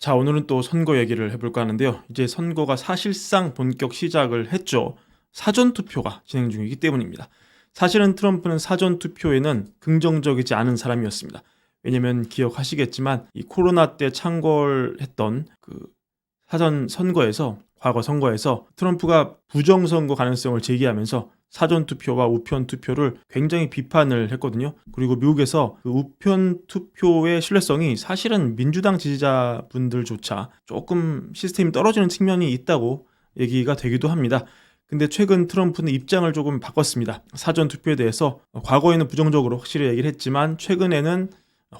자, 오늘은 또 선거 얘기를 해볼까 하는데요. 이제 선거가 사실상 본격 시작을 했죠. 사전투표가 진행 중이기 때문입니다. 사실은 트럼프는 사전투표에는 긍정적이지 않은 사람이었습니다. 왜냐면 기억하시겠지만 이 코로나 때 창궐했던 그 사전 선거에서 과거 선거에서 트럼프가 부정선거 가능성을 제기하면서 사전 투표와 우편 투표를 굉장히 비판을 했거든요. 그리고 미국에서 그 우편 투표의 신뢰성이 사실은 민주당 지지자분들조차 조금 시스템이 떨어지는 측면이 있다고 얘기가 되기도 합니다. 근데 최근 트럼프는 입장을 조금 바꿨습니다. 사전 투표에 대해서 과거에는 부정적으로 확실히 얘기를 했지만 최근에는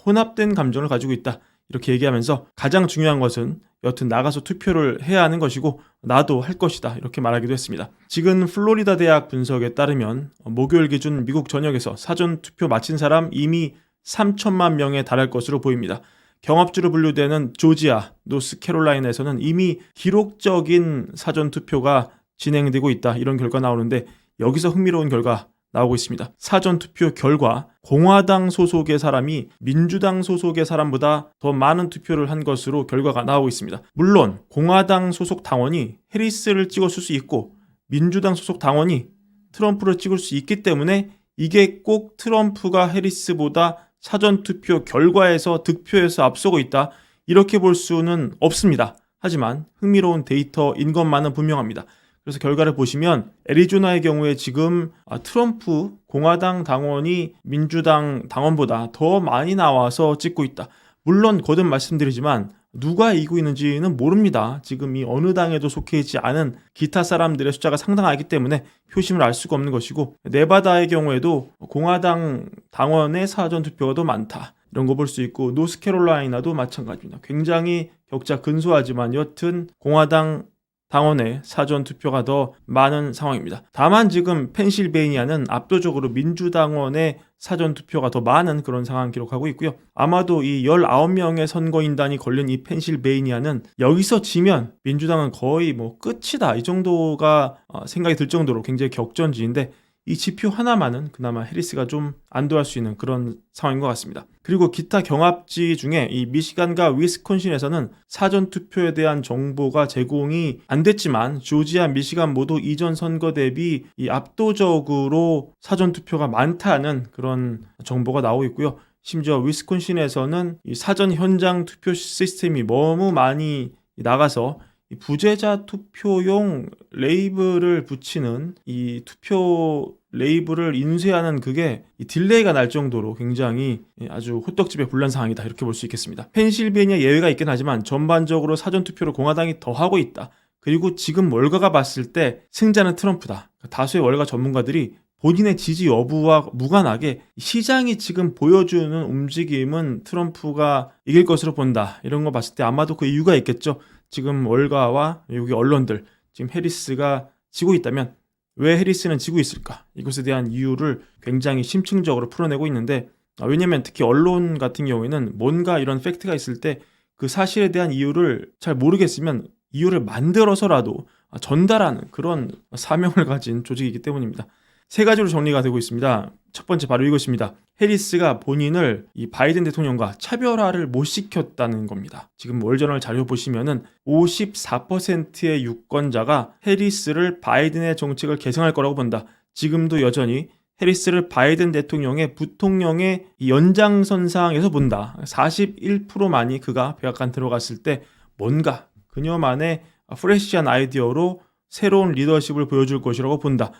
혼합된 감정을 가지고 있다. 이렇게 얘기하면서 가장 중요한 것은 여튼 나가서 투표를 해야 하는 것이고 나도 할 것이다 이렇게 말하기도 했습니다. 지금 플로리다 대학 분석에 따르면 목요일 기준 미국 전역에서 사전 투표 마친 사람 이미 3천만 명에 달할 것으로 보입니다. 경합주로 분류되는 조지아, 노스캐롤라이나에서는 이미 기록적인 사전 투표가 진행되고 있다 이런 결과 나오는데 여기서 흥미로운 결과 나오고 있습니다. 사전 투표 결과 공화당 소속의 사람이 민주당 소속의 사람보다 더 많은 투표를 한 것으로 결과가 나오고 있습니다. 물론 공화당 소속 당원이 해리스를 찍었을 수 있고 민주당 소속 당원이 트럼프를 찍을 수 있기 때문에 이게 꼭 트럼프가 해리스보다 사전 투표 결과에서 득표에서 앞서고 있다. 이렇게 볼 수는 없습니다. 하지만 흥미로운 데이터인 것만은 분명합니다. 그래서 결과를 보시면 애리조나의 경우에 지금 아, 트럼프 공화당 당원이 민주당 당원보다 더 많이 나와서 찍고 있다. 물론 거듭 말씀드리지만 누가 이기고 있는지는 모릅니다. 지금 이 어느 당에도 속해 있지 않은 기타 사람들의 숫자가 상당하기 때문에 표심을 알 수가 없는 것이고 네바다의 경우에도 공화당 당원의 사전 투표가 더 많다. 이런 거 볼 수 있고 노스캐롤라이나도 마찬가지입니다. 굉장히 격차 근소하지만 여튼 공화당 당원의 사전 투표가 더 많은 상황입니다. 다만 지금 펜실베이니아는 압도적으로 민주당원의 사전 투표가 더 많은 그런 상황 기록하고 있고요. 아마도 이 19명의 선거인단이 걸린 이 펜실베이니아는 여기서 지면 민주당은 거의 뭐 끝이다. 이 정도가 어, 생각이 들 정도로 굉장히 격전지인데 이 지표 하나만은 그나마 해리스가 좀 안도할 수 있는 그런 상황인 것 같습니다. 그리고 기타 경합지 중에 이 미시간과 위스콘신에서는 사전 투표에 대한 정보가 제공이 안 됐지만 조지아, 미시간 모두 이전 선거 대비 이 압도적으로 사전 투표가 많다는 그런 정보가 나오고 있고요. 심지어 위스콘신에서는 이 사전 현장 투표 시스템이 너무 많이 나가서 이 부재자 투표용 레이블을 붙이는 이 투표 레이블을 인쇄하는 그게 이 딜레이가 날 정도로 굉장히 아주 호떡집의 분란 상황이다 이렇게 볼 수 있겠습니다. 펜실베니아 예외가 있긴 하지만 전반적으로 사전 투표를 공화당이 더 하고 있다. 그리고 지금 월가가 봤을 때 승자는 트럼프다. 다수의 월가 전문가들이 본인의 지지 여부와 무관하게 시장이 지금 보여주는 움직임은 트럼프가 이길 것으로 본다. 이런 거 봤을 때 아마도 그 이유가 있겠죠. 지금 월가와 여기 언론들 지금 해리스가 지고 있다면 왜 해리스는 지고 있을까? 이것에 대한 이유를 굉장히 심층적으로 풀어내고 있는데 아, 왜냐면 특히 언론 같은 경우에는 뭔가 이런 팩트가 있을 때 그 사실에 대한 이유를 잘 모르겠으면 이유를 만들어서라도 전달하는 그런 사명을 가진 조직이기 때문입니다. 세 가지로 정리가 되고 있습니다. 첫 번째 바로 이것입니다. 해리스가 본인을 이 바이든 대통령과 차별화를 못 시켰다는 겁니다. 지금 월저널 자료 보시면은 54%의 유권자가 해리스를 바이든의 정책을 개선할 거라고 본다. 지금도 여전히 해리스를 바이든 대통령의 부통령의 연장선상에서 본다. 41%만이 그가 백악관 들어갔을 때 뭔가 그녀만의 프레시한 아이디어로 새로운 리더십을 보여줄 것이라고 본다.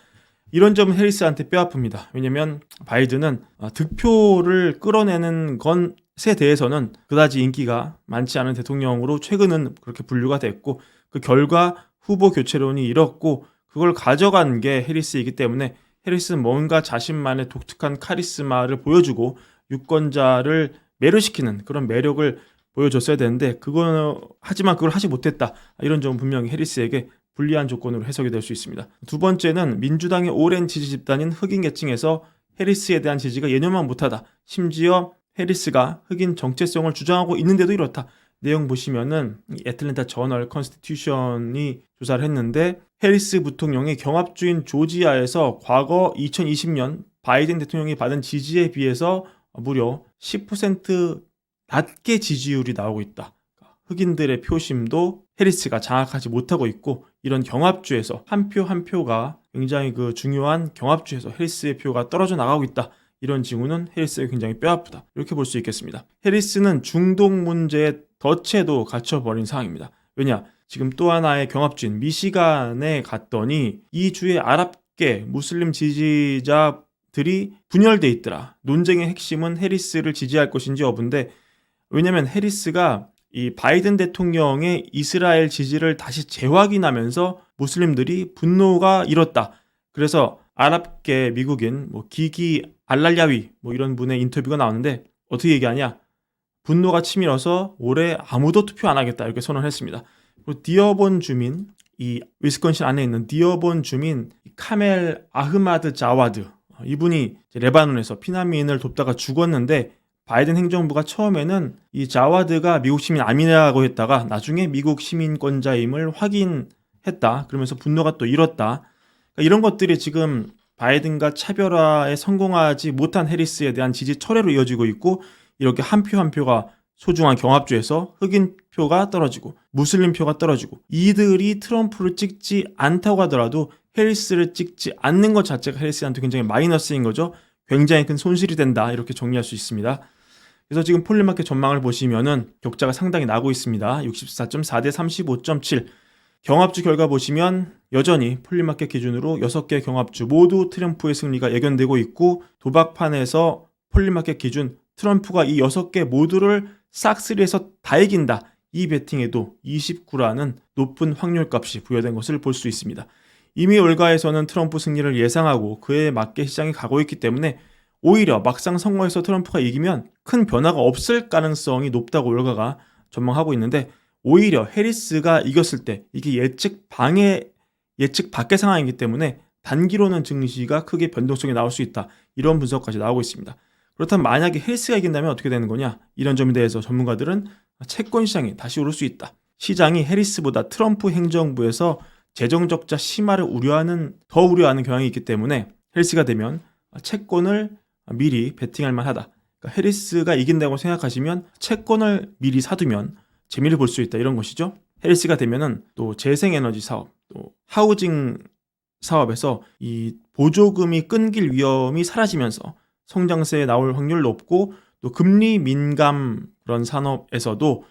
이런 점은 해리스한테 뼈아픕니다. 왜냐면 바이든은 득표를 끌어내는 것에 대해서는 그다지 인기가 많지 않은 대통령으로 최근은 그렇게 분류가 됐고 그 결과 후보 교체론이 일었고 그걸 가져간 게 해리스이기 때문에 해리스는 뭔가 자신만의 독특한 카리스마를 보여주고 유권자를 매료시키는 그런 매력을 보여줬어야 되는데 그거는 하지만 그걸 하지 못했다 이런 점은 분명히 해리스에게 불리한 조건으로 해석이 될 수 있습니다. 두 번째는 민주당의 오랜 지지 집단인 흑인 계층에서 해리스에 대한 지지가 예년만 못하다. 심지어 해리스가 흑인 정체성을 주장하고 있는데도 이렇다. 내용 보시면은 애틀랜타 저널 컨스티튜션이 조사를 했는데 해리스 부통령이 경합주인 조지아에서 과거 2020년 바이든 대통령이 받은 지지에 비해서 무려 10% 낮게 지지율이 나오고 있다. 흑인들의 표심도 해리스가 장악하지 못하고 있고 이런 경합주에서 한표한 표가 굉장히 그 중요한 경합주에서 해리스의 표가 떨어져 나가고 있다. 이런 징후는 해리스가 굉장히 뼈아프다. 이렇게 볼 수 있겠습니다. 해리스는 중동 문제의 덫에도 갇혀버린 상황입니다. 왜냐? 지금 또 하나의 경합주인 미시간에 갔더니 이 주의 아랍계 무슬림 지지자들이 분열돼 있더라. 논쟁의 핵심은 해리스를 지지할 것인지 여부인데 왜냐면 해리스가 이 바이든 대통령의 이스라엘 지지를 다시 재확인하면서 무슬림들이 분노가 일었다. 그래서 아랍계 미국인 뭐 기기 알랄야위 뭐 이런 분의 인터뷰가 나왔는데 어떻게 얘기하냐? 분노가 치밀어서 올해 아무도 투표 안 하겠다 이렇게 선언했습니다. 디어본 주민 이 위스콘신 안에 있는 디어본 주민 카멜 아흐마드 자와드 이분이 이제 레바논에서 피난민을 돕다가 죽었는데 바이든 행정부가 처음에는 이 자와드가 미국 시민 아니라고 했다가 나중에 미국 시민권자임을 확인했다. 그러면서 분노가 또 일었다. 그러니까 이런 것들이 지금 바이든과 차별화에 성공하지 못한 해리스에 대한 지지 철회로 이어지고 있고 이렇게 한 표한 표가 소중한 경합주에서 흑인 표가 떨어지고 무슬림 표가 떨어지고 이들이 트럼프를 찍지 않다고 하더라도 해리스를 찍지 않는 것 자체가 해리스한테 굉장히 마이너스인 거죠. 굉장히 큰 손실이 된다 이렇게 정리할 수 있습니다. 그래서 지금 폴리마켓 전망을 보시면은 격차가 상당히 나고 있습니다. 64.4 대 35.7. 경합주 결과 보시면 여전히 폴리마켓 기준으로 6개 경합주 모두 트럼프의 승리가 예견되고 있고 도박판에서 폴리마켓 기준 트럼프가 이 6개 모두를 싹쓸이해서 다 이긴다. 이 베팅에도 29라는 높은 확률값이 부여된 것을 볼 수 있습니다. 이미 월가에서는 트럼프 승리를 예상하고 그에 맞게 시장이 가고 있기 때문에 오히려 막상 선거에서 트럼프가 이기면 큰 변화가 없을 가능성이 높다고 월가가 전망하고 있는데 오히려 해리스가 이겼을 때 이게 예측 방해 예측 밖의 상황이기 때문에 단기로는 증시가 크게 변동성이 나올 수 있다. 이런 분석까지 나오고 있습니다. 그렇다면 만약에 해리스가 이긴다면 어떻게 되는 거냐? 이런 점에 대해서 전문가들은 채권 시장이 다시 오를 수 있다. 시장이 해리스보다 트럼프 행정부에서 재정 적자 심화를 우려하는 더 우려하는 경향이 있기 때문에 해리스가 되면 채권을 미리 베팅할 만하다. 그러니까 해리스가 이긴다고 생각하시면 채권을 미리 사두면 재미를 볼 수 있다 이런 것이죠. 해리스가 되면은 또 재생에너지 사업, 또 하우징 사업에서 이 보조금이 끊길 위험이 사라지면서 성장세에 나올 확률 높고 또 금리 민감 그런 산업에서도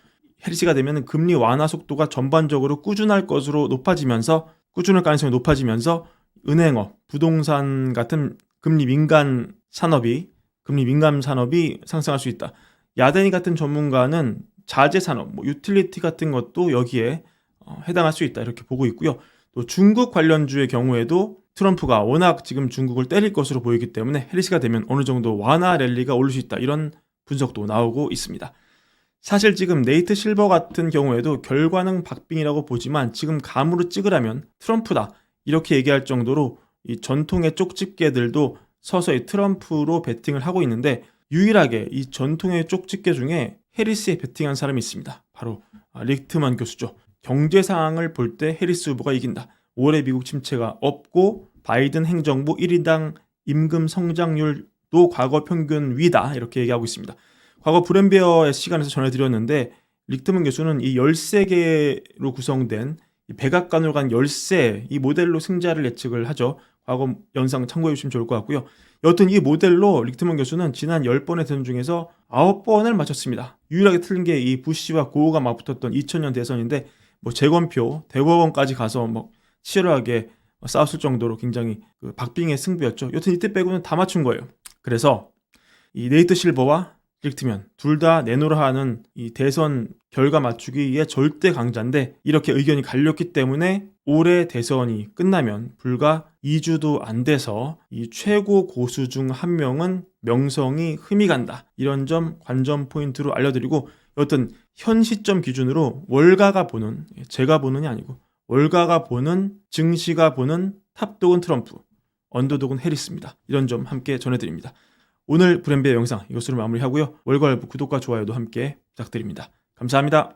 해리스가 되면 금리 완화 속도가 전반적으로 꾸준할 것으로 높아지면서 꾸준할 가능성이 높아지면서 은행업, 부동산 같은 금리 민감 산업이 금리 민감 산업이 상승할 수 있다. 야데니 같은 전문가는 자재 산업, 뭐 유틸리티 같은 것도 여기에 어, 해당할 수 있다 이렇게 보고 있고요. 또 중국 관련주의 경우에도 트럼프가 워낙 지금 중국을 때릴 것으로 보이기 때문에 해리스가 되면 어느 정도 완화 랠리가 오를 수 있다 이런 분석도 나오고 있습니다. 사실 지금 네이트 실버 같은 경우에도 결과는 박빙이라고 보지만 지금 감으로 찍으라면 트럼프다 이렇게 얘기할 정도로 이 전통의 쪽집게들도 서서히 트럼프로 베팅을 하고 있는데 유일하게 이 전통의 쪽집게 중에 해리스에 베팅한 사람이 있습니다. 바로 릭트만 교수죠. 경제 상황을 볼 때 해리스 후보가 이긴다. 올해 미국 침체가 없고 바이든 행정부 1인당 임금 성장률도 과거 평균 위다 이렇게 얘기하고 있습니다. 과거 브랜베어의 시간에서 전해드렸는데 릭트먼 교수는 이 13개로 구성된 이 백악관으로 간 열쇠 이 모델로 승자를 예측을 하죠. 과거 영상 참고해 주시면 좋을 것 같고요. 여튼 이 모델로 릭트먼 교수는 지난 10번의 대선 중에서 9번을 맞췄습니다. 유일하게 틀린 게 이 부시와 고호가 맞붙었던 2000년 대선인데 뭐 재건표, 대법원까지 가서 뭐 치열하게 싸웠을 정도로 굉장히 그 박빙의 승부였죠. 여튼 이때 빼고는 다 맞춘 거예요. 그래서 이 네이트 실버와 릭트면 둘 다 내노라 하는 이 대선 결과 맞추기에 절대 강자인데 이렇게 의견이 갈렸기 때문에 올해 대선이 끝나면 불과 2주도 안 돼서 이 최고 고수 중 한 명은 명성이 흠이 간다. 이런 점 관전 포인트로 알려드리고 여튼 현 시점 기준으로 월가가 보는 제가 보는이 아니고 월가가 보는 증시가 보는 탑독은 트럼프, 언더독은 해리스입니다. 이런 점 함께 전해드립니다. 오늘 브랜베의 영상 이것으로 마무리하고요. 월괄부 구독과 좋아요도 함께 부탁드립니다. 감사합니다.